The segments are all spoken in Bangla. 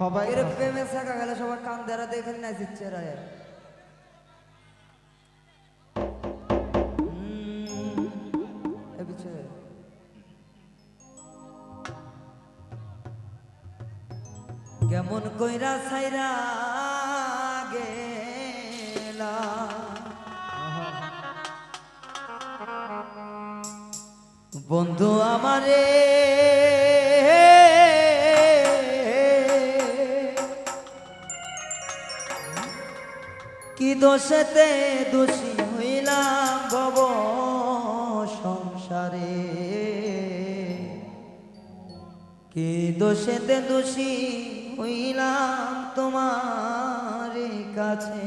সবাই এর প্রেমে থাকা গেলে সবার কান দ্বারা দেখেন না জিতছে রায় কেমন কইরা সাইরা গেলা। বন্ধু আমারে দোষেতে দোষী হইলাম ভব সংসারে। কি দোষেতে দোষী হইলাম তোমার কাছে?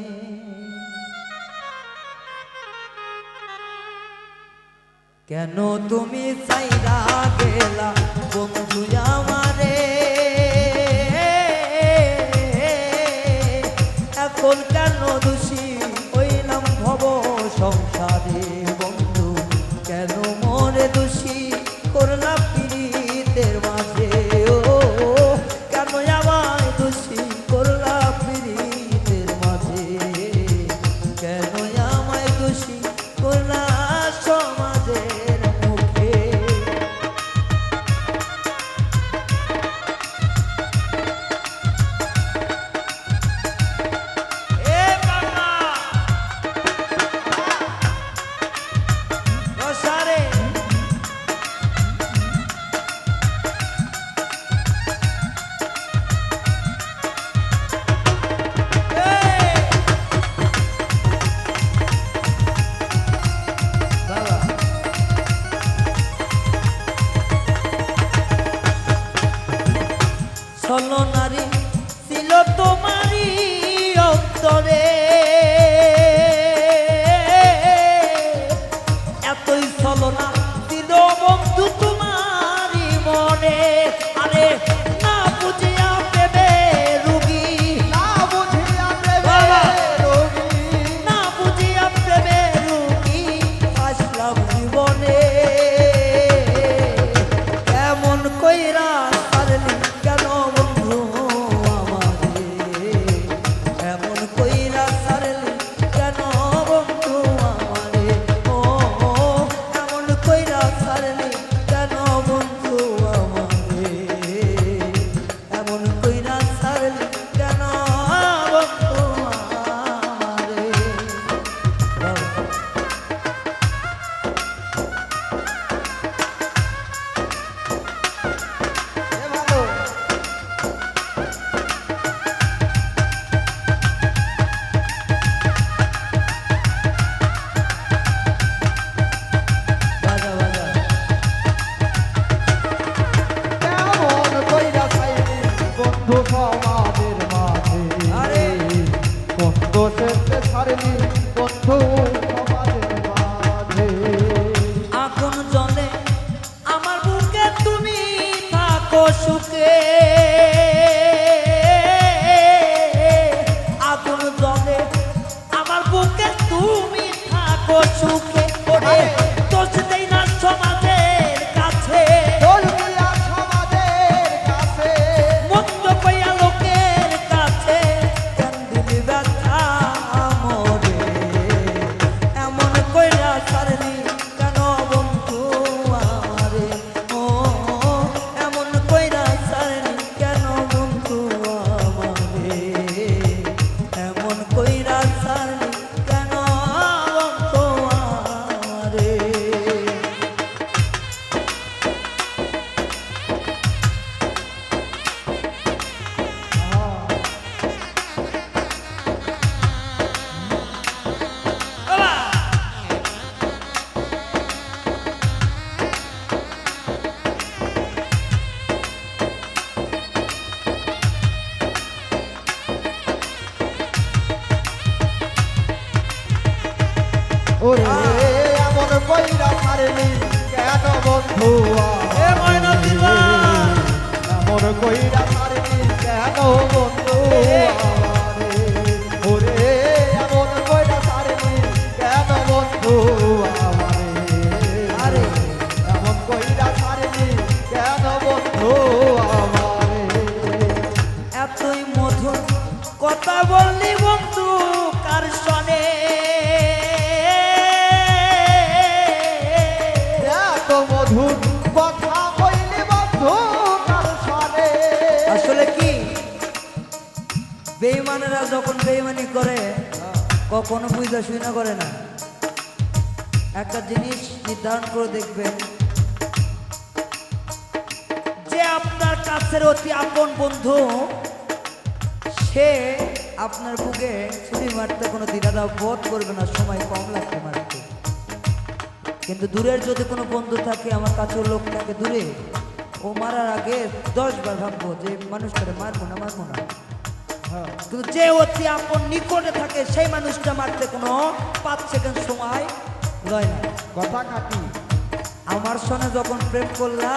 কেন তুমি চাইরা গেলা বন্ধু ছলনারে ছিল তো ওরে এমন কইরা মারলি কেন বন্ধু? এ ময়না দিবা এমন কইরা মারলি কেন বন্ধু? যখন বেইমানি করে, কখনো বুঝা শুনা করে না। একটা জিনিস নির্ধারণ করে দেখবেন, যে আপনার কাছের অতি আপন বন্ধু, সে আপনার বুকে ছুরি মারতে কোনো দ্বিধাদা বোধ করবে না, সময় কম লাগবে মারতে। কিন্তু দূরের যদি কোনো বন্ধু থাকে, আমার কাছের লোক থাকে দূরে, ও মারার আগে দশবার ভাববো যে, মানুষটারে মারবো না মারবো না। কিন্তু যে অতি আপন নিকটে থাকে সেই মানুষটা মারতে কোনো পাঁচ সেকেন্ড সময় লয় না। কথা কাটি আমার সঙ্গে যখন প্রেম করলা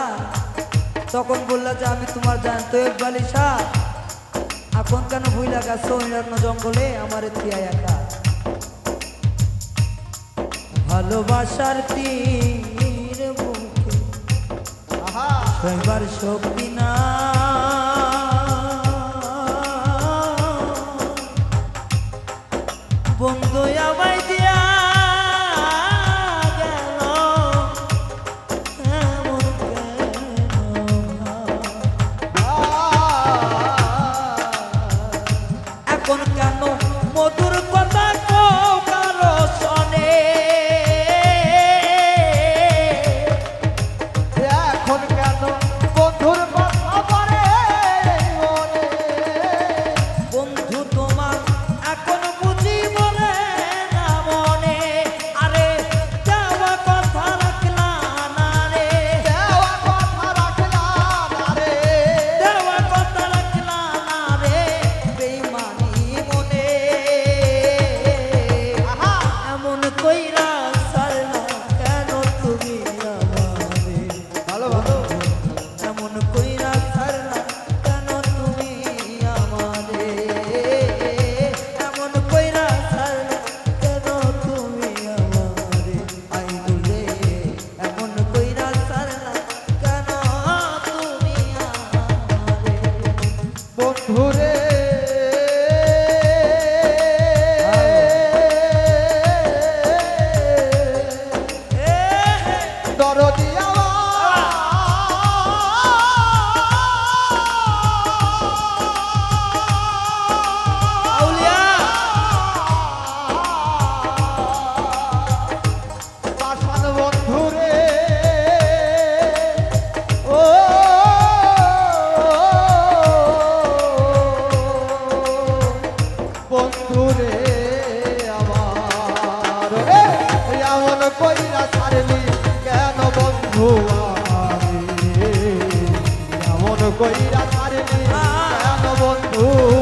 তখন বললা যে আমি তোমার জান তো বালিশা এখন কেন ভুইলা গেছো অরণ্য জঙ্গলে? আমার তিয়া একা। ভালোবাসার তীর সইবার শক্তি না কইরা কেন বন্ধু।